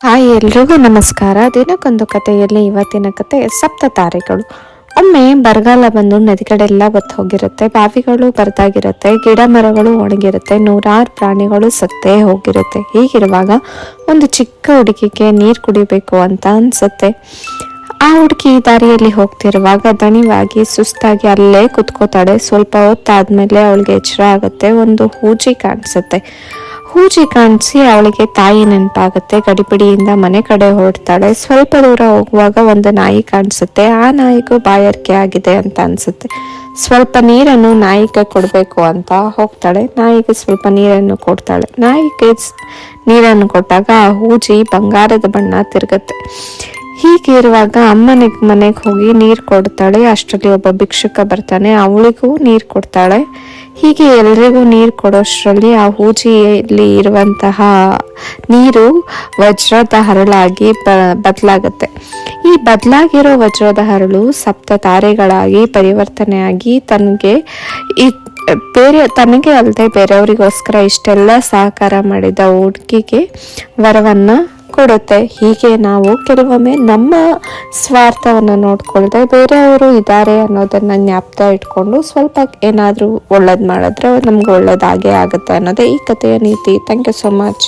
Hi ಎಲ್ರಿಗೂ ನಮಸ್ಕಾರ. ದಿನಕ್ಕೊಂದು ಕಥೆಯಲ್ಲಿ ಇವತ್ತಿನ ಕತೆ ಸಪ್ತ ತಾರೆಗಳು. ಒಮ್ಮೆ ಬರಗಾಲ ಬಂದು ನದಿ ಕಡೆ ಎಲ್ಲ ಬತ್ತು ಹೋಗಿರುತ್ತೆ. ಬಾವಿಗಳು ಬರ್ದಾಗಿರುತ್ತೆ, ಗಿಡ ಮರಗಳು ಒಣಗಿರುತ್ತೆ, ನೂರಾರು ಪ್ರಾಣಿಗಳು ಸತ್ತೇ ಹೋಗಿರುತ್ತೆ. ಹೀಗಿರುವಾಗ ಒಂದು ಚಿಕ್ಕ ಹುಡುಗಿಗೆ ನೀರು ಕುಡಿಬೇಕು ಅಂತ ಅನ್ಸುತ್ತೆ. ಆ ಹುಡುಗಿ ದಾರಿಯಲ್ಲಿ ಹೋಗ್ತಿರುವಾಗ ದಣಿವಾಗಿ, ಸುಸ್ತಾಗಿ ಅಲ್ಲೇ ಕುತ್ಕೋತಾಳೆ. ಸ್ವಲ್ಪ ಹೊತ್ತಾದ್ಮೇಲೆ ಅವಳಿಗೆ ಎಚ್ಚರ ಆಗುತ್ತೆ. ಒಂದು ಹೂಜಿ ಕಾಣಿಸುತ್ತೆ. ಹೂಜಿ ಕಾಣಿಸಿ ಅವಳಿಗೆ ತಾಯಿ ನೆನಪಾಗುತ್ತೆ. ಗಡಿಬಿಡಿಯಿಂದ ಮನೆ ಕಡೆ ಹೊರಡ್ತಾಳೆ. ಸ್ವಲ್ಪ ದೂರ ಹೋಗುವಾಗ ಒಂದು ನಾಯಿ ಕಾಣಿಸುತ್ತೆ. ಆ ನಾಯಿಗೂ ಬಾಯಾರಿಕೆ ಆಗಿದೆ ಅಂತ ಅನಿಸುತ್ತೆ. ಸ್ವಲ್ಪ ನೀರನ್ನು ನಾಯಿಗೆ ಕೊಡಬೇಕು ಅಂತ ಹೋಗ್ತಾಳೆ. ನಾಯಿಗೆ ಸ್ವಲ್ಪ ನೀರನ್ನು ಕೊಡ್ತಾಳೆ. ನಾಯಿಗೆ ನೀರನ್ನು ಕೊಟ್ಟಾಗ ಆ ಹೂಜಿ ಬಂಗಾರದ ಬಣ್ಣ ತಿರುಗುತ್ತೆ. ಹೀಗೆ ಇರುವಾಗ ಮನೆಗೆ ಹೋಗಿ ನೀರು ಕೊಡ್ತಾಳೆ. ಅಷ್ಟರಲ್ಲಿ ಒಬ್ಬ ಭಿಕ್ಷುಕ ಬರ್ತಾನೆ. ಅವಳಿಗೂ ನೀರು ಕೊಡ್ತಾಳೆ. ಹೀಗೆ ಎಲ್ರಿಗೂ ನೀರು ಕೊಡೋಷ್ಟರಲ್ಲಿ ಆ ಹೂಜಿಯಲ್ಲಿ ಇರುವಂತಹ ನೀರು ವಜ್ರದ ಹರಳಾಗಿ ಬ, ಬದಲಾಗುತ್ತೆ. ಈ ಬದಲಾಗಿರೋ ವಜ್ರದ ಹರಳು ಸಪ್ತ ತಾರೆಗಳಾಗಿ ಪರಿವರ್ತನೆಯಾಗಿ ತನಗೆ ಈ, ಬೇರೆ, ತನಗೆ ಅಲ್ಲದೆ ಬೇರೆಯವರಿಗೋಸ್ಕರ ಇಷ್ಟೆಲ್ಲ ಸಹಕಾರ ಮಾಡಿದ ಹುಡುಗಿಗೆ ವರವನ್ನ ಕೊಡುತ್ತೆ. ಹೀಗೆ ನಾವು ಕೆಲವೊಮ್ಮೆ ನಮ್ಮ ಸ್ವಾರ್ಥವನ್ನು ನೋಡ್ಕೊಳ್ದೆ ಬೇರೆಯವರು ಇದ್ದಾರೆ ಅನ್ನೋದನ್ನು ಜ್ಞಾಪ್ತ ಇಟ್ಕೊಂಡು ಸ್ವಲ್ಪ ಏನಾದರೂ ಒಳ್ಳೇದು ಮಾಡಿದ್ರೆ ನಮ್ಗೆ ಒಳ್ಳೇದಾಗೇ ಆಗುತ್ತೆ ಅನ್ನೋದೇ ಈ ಕಥೆಯ ನೀತಿ. Thank you so much